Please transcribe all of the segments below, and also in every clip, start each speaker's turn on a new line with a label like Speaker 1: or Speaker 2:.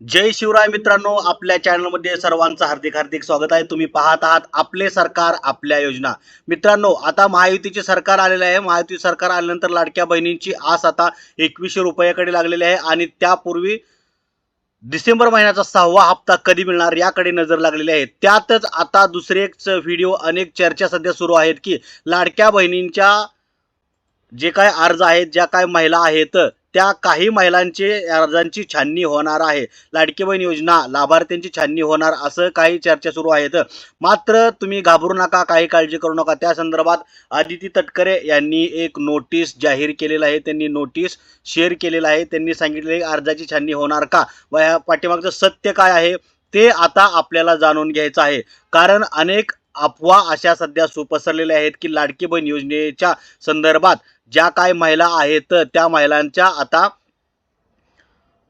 Speaker 1: जय शिवराय मित्रांनो आपल्या चॅनलमध्ये सर्वांचं हार्दिक हार्दिक स्वागत आहे. तुम्ही पाहत आहात आपले सरकार आपल्या योजना. मित्रांनो आता महायुतीचे सरकार आलेले आहे. महायुती सरकार आल्यानंतर लाडक्या बहिणींची आस आता एकवीसशे रुपयाकडे लागलेली आहे आणि त्यापूर्वी डिसेंबर महिन्याचा सहावा हप्ता कधी मिळणार याकडे नजर लागलेली आहे. त्यातच आता दुसरेच व्हिडिओ अनेक चर्चा सध्या सुरू आहेत की लाडक्या बहिणींच्या जे काय अर्ज आहेत ज्या काय महिला आहेत त्या काही महिलांचे अर्जांची छाननी होणार आहे. लाडकी बहीण योजना लाभार्थ्यांची छाननी होणार असं काही चर्चा सुरू आहेत. मात्र तुम्ही घाबरू नका काही काळजी करू नका. त्या संदर्भात आदिती तटकरे यांनी एक नोटीस जाहीर केलेलं आहे. त्यांनी नोटीस शेअर केलेलं आहे. त्यांनी सांगितले अर्जाची छाननी होणार का? व ह्या पाठीमागचं सत्य काय आहे? ते आता आपल्याला जाणून घ्यायचं आहे. कारण अनेक अफवा अशा सध्या सुपसरलेल्या आहेत की लाडकी बहीण योजनेच्या संदर्भात ज्या काय महिला आहेत त्या महिलांच्या आता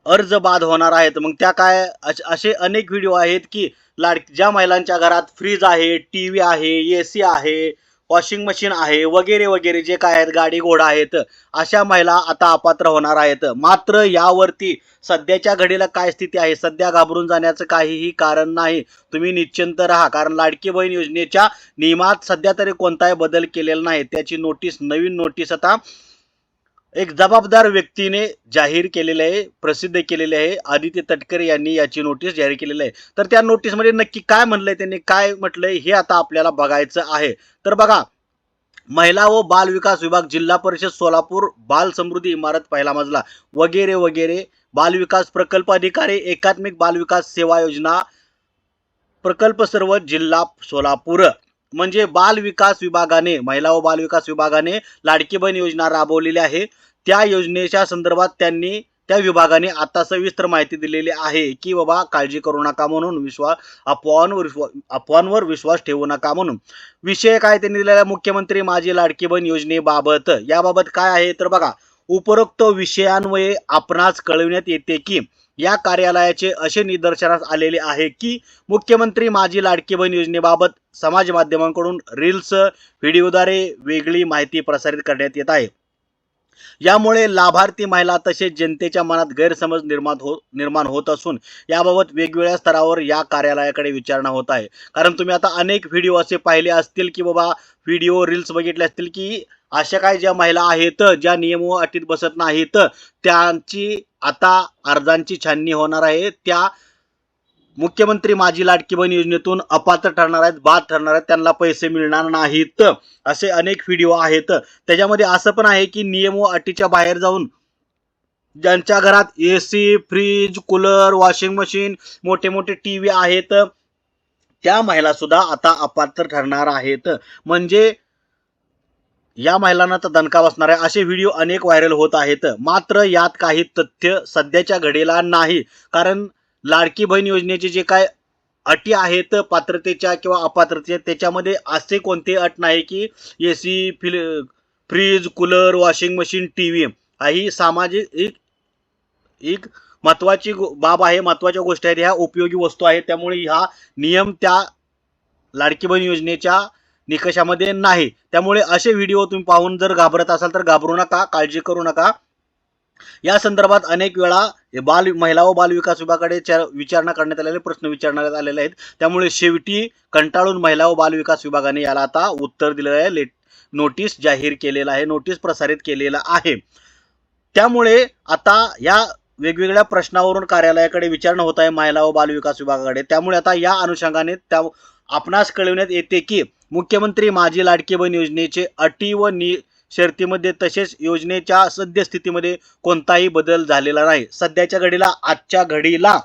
Speaker 1: अर्ज बाद होणार आहेत. मग त्या काय असे अनेक व्हिडिओ आहेत की लाड ज्या महिलांच्या घरात फ्रीज आहे टी व्ही आहे ए सी आहे वॉशिंग मशीन आहे वगैरे वगैरे जे काय आहेत गाडी घोडा आहेत अशा महिला आता अपात्र होणार आहेत. मात्र यावरती सध्याच्या घडीला काय स्थिती आहे सध्या घाबरून जाण्याचं काहीही कारण नाही. तुम्ही निश्चिंत राहा कारण लाडकी बहीण योजनेच्या नियमात सध्या तरी कोणताही बदल केलेला नाही. त्याची नोटीस नवीन नोटीस आता एक जबाबदार व्यक्तीने जाहीर केलेले आहे प्रसिद्ध केलेले आहे. आदित्य तटकरे यांनी याची नोटीस जाहीर केलेली आहे. तर त्या नोटीसमध्ये नक्की काय म्हणलंय त्यांनी काय म्हटलंय हे आता आपल्याला बघायचं आहे. तर बघा महिला व बाल विकास विभाग जिल्हा परिषद सोलापूर बाल समृद्धी इमारत पहिला मजला. वगैरे वगैरे. बाल विकास प्रकल्प अधिकारी एकात्मिक बाल विकास सेवा योजना प्रकल्प सर्व जिल्हा सोलापूर. म्हणजे बाल विकास विभागाने महिला व बाल विकास विभागाने लाडकी बहीण योजना राबवलेली आहे. त्या योजनेच्या संदर्भात त्यांनी त्या विभागाने आता सविस्तर माहिती दिलेली आहे की बाबा काळजी करू नका म्हणून विश्वास अफवांवर विश्वा- अफवांवर विश्वास ठेवू नका म्हणून. विषय काय त्यांनी दिलेला? मुख्यमंत्री माझी लाडकी बहीण योजनेबाबत. याबाबत काय आहे? तर बघा उपरोक्त विषयांवये आपणास कळविण्यात येते की या कार्यालयाचे असे निदर्शनास आलेले आहे की मुख्यमंत्री माझी लाडकी बहीण योजनेबाबत समाज माध्यमांकडून रील्स व्हिडिओद्वारे वेगळी माहिती प्रसारित करण्यात येत आहे. यामुळे लाभार्थी महिला तसेच जनतेच्या मनात गैरसमज निर्माण हो निर्माण होत असून याबाबत वेगवेगळ्या स्तरावर या कार्यालयाकडे विचारणा होत आहे. कारण तुम्ही आता अनेक व्हिडिओ असे पाहिले असतील की बाबा व्हिडिओ रील्स बघितले असतील की अशा काही ज्या महिला आहेत ज्या नियम व अटीत बसत नाहीत त्यांची आता अर्जांची छाननी होणार आहे. त्या मुख्यमंत्री माझी लाडकी बहीण योजनेतून अपात्र ठरणार आहेत बाद ठरणार आहेत त्यांना पैसे मिळणार नाहीत असे अनेक व्हिडिओ आहेत. त्याच्यामध्ये असं पण आहे की नियम व अटीच्या बाहेर जाऊन ज्यांच्या घरात A C fridge cooler washing machine मोठे मोठे टी व्ही आहेत त्या महिला सुद्धा आता अपात्र ठरणार आहेत. म्हणजे या महिलांना तर दणका बसणार आहे असे व्हिडिओ अनेक व्हायरल होत आहेत. मात्र यात काही तथ्य सध्याच्या घडीला नाही. कारण लाडकी बहीण योजनेचे जे काय अटी आहेत पात्रतेच्या किंवा अपात्रतेच्या त्याच्यामध्ये असे कोणते अट नाही की A C fill fridge cooler washing machine T V ही सामाजिक एक एक महत्वाची गो- बाब आहे महत्त्वाच्या गोष्टी आहेत ह्या उपयोगी वस्तू आहेत. त्यामुळे हा नियम त्या लाडकी बहीण योजनेच्या निकषामध्ये नाही. त्यामुळे असे व्हिडिओ तुम्ही पाहून जर घाबरत असाल तर घाबरू नका काळजी करू नका. या संदर्भात अनेक वेळा बाल महिला व बाल विकास विभागाकडे च- विचारणा करण्यात आलेले प्रश्न विचारण्यात आलेले आहेत. त्यामुळे शेवटी कंटाळून महिला व बाल विकास विभागाने याला आता उत्तर दिलेलं आहे. लेट नोटीस जाहीर केलेलं आहे नोटीस प्रसारित केलेलं आहे. त्यामुळे आता या वेगवेगळ्या प्रश्नावरून कार्यालयाकडे विचारणा होत आहे महिला व बाल विकास विभागाकडे. त्यामुळे आता या अनुषंगाने त्या आपणास कळविण्यात येते की मुख्यमंत्री माझी लाडकी बहीण योजनेचे अटी व नि शर्तीमध्ये तसेच योजनेच्या सद्यस्थितीमध्ये कोणताही बदल झालेला नाही. सध्याच्या घडीला आजच्या घडीला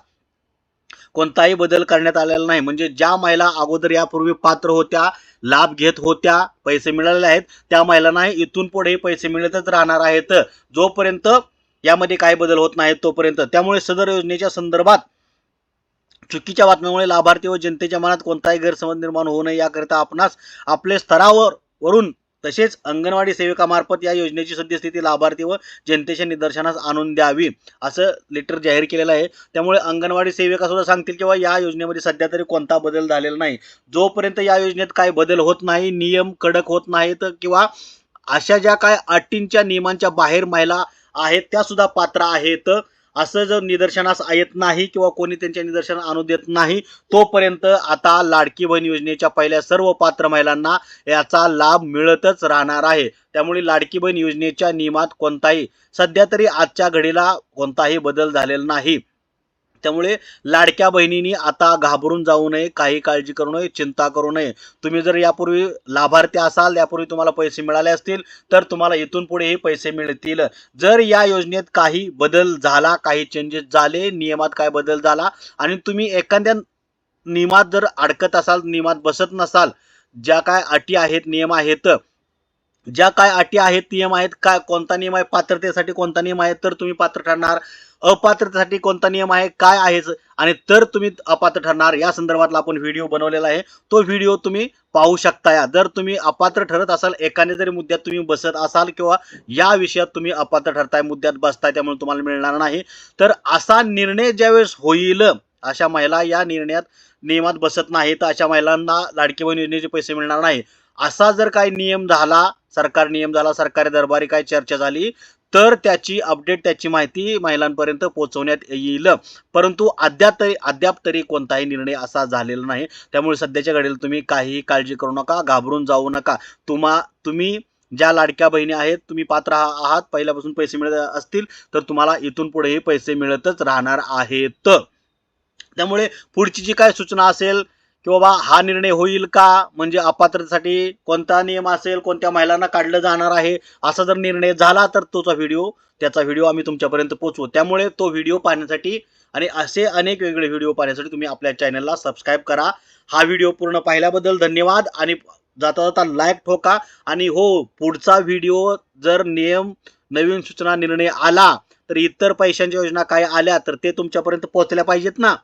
Speaker 1: कोणताही बदल करण्यात आलेला नाही. म्हणजे ज्या महिला अगोदर यापूर्वी पात्र होत्या लाभ घेत होत्या पैसे मिळालेले आहेत त्या महिलांना इथून पुढे पैसे मिळतच राहणार आहेत. जोपर्यंत यामध्ये काही बदल होत नाहीत तोपर्यंत. त्यामुळे सदर योजनेच्या संदर्भात चुकीच्या बातम्यामुळे लाभार्थी व जनतेच्या मनात कोणताही गैरसमज निर्माण होऊ नये. याकरिता आपणास आपले स्तरावर वरून तसेच अंगणवाडी सेविकामार्फत या योजनेची सद्यस्थिती लाभार्थी व जनतेच्या निदर्शनास आणून द्यावी असं लेटर जाहीर केलेलं आहे. त्यामुळे अंगणवाडी सेविका सुद्धा सांगतील किंवा या योजनेमध्ये सध्या तरी कोणता बदल झालेला नाही. जोपर्यंत या योजनेत काय बदल होत नाही नियम कडक होत नाहीत किंवा अशा ज्या काय अटींच्या नियमांच्या बाहेर महिला आहेत त्या सुद्धा पात्र आहेत. असं जर निदर्शनास येत नाही किंवा कोणी त्यांच्या निदर्शन आणू देत नाही तोपर्यंत आता लाडकी बहीण योजनेच्या पहिल्या सर्व पात्र महिलांना याचा लाभ मिळतच राहणार आहे. त्यामुळे लाडकी बहीण योजनेच्या नियमात कोणताही सध्या तरी आजच्या घडीला कोणताही बदल झालेला नाही. त्यामुळे लाडक्या बहिणींनी आता घाबरून जाऊ नये काही काळजी करू नये चिंता करू नये. तुम्ही जर यापूर्वी लाभार्थी असाल यापूर्वी तुम्हाला पैसे मिळाले असतील तर तुम्हाला इथून पुढेही पैसे मिळतील. जर या योजनेत काही बदल झाला काही चेंजेस झाले नियमात काय बदल झाला आणि तुम्ही एखाद्या नियमात जर अडकत असाल नियमात बसत नसाल ज्या काय अटी आहेत नियम आहेत ज्या काय अटी आहेत नियम आहेत काय कोणता नियम आहे पात्रतेसाठी कोणता नियम आहे तर तुम्ही पात्र ठरणार. अपात्रतेसाठी कोणता नियम आहे काय आहे आणि तर तुम्ही अपात्र ठरणार. या संदर्भातला आपण व्हिडिओ बनवलेला आहे. तो व्हिडिओ तुम्ही पाहू शकता. या जर तुम्ही अपात्र ठरत असाल एकाने जरी मुद्द्यात तुम्ही बसत असाल किंवा या विषयात तुम्ही अपात्र ठरताय मुद्द्यात बसताय त्यामुळे तुम्हाला मिळणार नाही. तर असा निर्णय ज्यावेळेस होईल अशा महिला या निर्णयात नियमात बसत नाही तर अशा महिलांना लाडकी बहीण योजनेचे पैसे मिळणार नाही. असा जर काही नियम झाला सरकार नियम झाला सरकारी दरबारी काही चर्चा झाली तर त्याची अपडेट त्याची माहिती महिलांपर्यंत पोहोचवण्यात येईल. परंतु अद्याप तरी अद्याप तरी कोणताही निर्णय असा झालेला नाही. त्यामुळे सध्याच्या घडीला तुम्ही काहीही काळजी करू नका घाबरून जाऊ नका. तुम्हा तुम्ही ज्या लाडक्या बहिणी आहेत तुम्ही पात्र आहात पहिल्यापासून पैसे मिळत असतील तर तुम्हाला इथून पुढेही पैसे मिळतच राहणार आहेत. त्यामुळे पुढची जी काय सूचना असेल की बाबा हा निर्णय होईल का? म्हणजे अपात्रतेसाठी कोणता नियम असेल कोणत्या महिलांना काढलं जाणार आहे? असा जर निर्णय झाला तर तोचा व्हिडिओ त्याचा व्हिडिओ आम्ही तुमच्यापर्यंत पोहोचवू. त्यामुळे तो व्हिडिओ पाहण्यासाठी आणि असे अनेक वेगळे व्हिडिओ पाहण्यासाठी तुम्ही आपल्या चॅनलला सबस्क्राईब करा. हा व्हिडिओ पूर्ण पाहिल्याबद्दल धन्यवाद आणि जाता जाता लाईक ठोका. आणि हो पुढचा व्हिडिओ जर नियम नवीन सूचना निर्णय आला तर इतर पैशांच्या योजना काय आल्या तर ते तुमच्यापर्यंत पोहोचल्या पाहिजेत ना?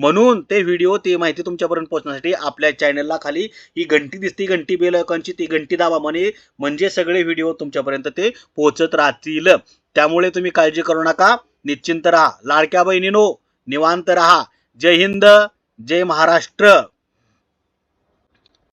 Speaker 1: म्हणून ते व्हिडिओ ते माहिती तुमच्यापर्यंत पोहोचण्यासाठी आपल्या चॅनलला खाली ही घंटी दिसती घंटी बेल आयकॉनची ती घंटी दाबा म्हणे. म्हणजे सगळे व्हिडिओ तुमच्यापर्यंत ते पोहोचत राहतील. त्यामुळे तुम्ही काळजी करू नका. निश्चिंत राहा. लाडक्या बहिणीनो निवांत राहा. जय हिंद जय महाराष्ट्र.